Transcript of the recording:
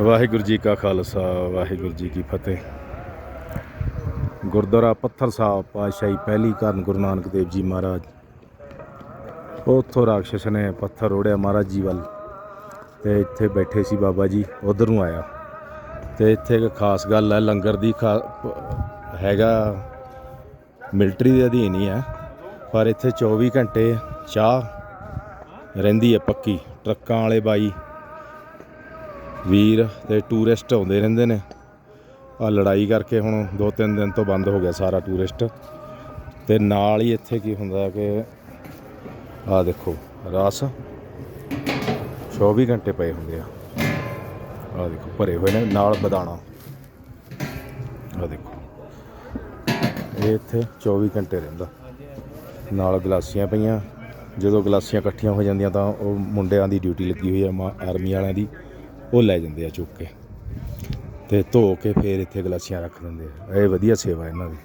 ਵਾਹਿਗੁਰੂ ਜੀ ਕਾ ਖਾਲਸਾ, ਵਾਹਿਗੁਰੂ ਜੀ ਕੀ ਫਤਿਹ। ਗੁਰਦੁਆਰਾ ਪੱਥਰ ਸਾਹਿਬ ਪਾਤਸ਼ਾਹੀ ਪਹਿਲੀ ਕਾਰਨ ਗੁਰੂ ਨਾਨਕ ਦੇਵ ਜੀ ਮਹਾਰਾਜ। ਉੱਥੋਂ ਰਾਖਸ਼ ਨੇ ਪੱਥਰ ਓੜਿਆ ਮਹਾਰਾਜ ਜੀ ਵੱਲ ਤੇ ਇੱਥੇ ਬੈਠੇ ਸੀ ਬਾਬਾ ਜੀ, ਉਧਰ ਨੂੰ ਆਇਆ। ਤੇ ਇੱਥੇ ਇੱਕ ਖਾਸ ਗੱਲ ਹੈ, ਲੰਗਰ ਦੀ ਖਾ- ਹੈਗਾ, ਮਿਲਟਰੀ ਦੇ ਅਧੀਨ ਹੀ ਹੈ, ਪਰ ਇੱਥੇ 24 ਘੰਟੇ ਚਾਹ ਰਹਿੰਦੀ ਹੈ ਪੱਕੀ। ਟਰੱਕਾਂ ਵਾਲੇ ਬਾਈ ਵੀਰ ਤੇ ਟੂਰਿਸਟ ਆਉਂਦੇ ਰਹਿੰਦੇ ਨੇ। ਆ ਲੜਾਈ ਕਰਕੇ ਹੁਣ ਦੋ ਤਿੰਨ ਦਿਨ ਤੋਂ ਬੰਦ ਹੋ ਗਿਆ ਸਾਰਾ ਟੂਰਿਸਟ ਤੇ ਨਾਲ ਹੀ ਇੱਥੇ ਕੀ ਹੁੰਦਾ ਕਿ ਆ ਦੇਖੋ, ਰਸ। 24 ਘੰਟੇ ਪਏ ਹੁੰਦੇ ਆ। ਆ ਦੇਖੋ, ਭਰੇ ਹੋਏ ਨੇ, ਨਾਲ ਬਦਾਣਾ। ਆ ਦੇਖੋ। ਇਹ ਇੱਥੇ 24 ਘੰਟੇ ਰਹਿੰਦਾ। ਨਾਲ ਗਲਾਸੀਆਂ ਪਈਆਂ। ਜਦੋਂ ਗਲਾਸੀਆਂ ਇਕੱਠੀਆਂ ਹੋ ਜਾਂਦੀਆਂ ਤਾਂ ਉਹ ਮੁੰਡਿਆਂ ਦੀ ਡਿਊਟੀ ਲੱਗੀ ਹੋਈ ਹੈ ਮਾ- ਆਰਮੀ ਵਾਲਿਆਂ ਦੀ। ਉਹ ਲੈ ਜਾਂਦੇ ਆ ਚੁੱਕ ਕੇ ਤੇ ਧੋ ਕੇ ਫੇਰ ਇੱਥੇ ਗਲਾਸੀਆਂ ਰੱਖ ਦਿੰਦੇ ਆ। ਇਹ ਵਧੀਆ ਸੇਵਾ ਇਹਨਾਂ ਦੀ।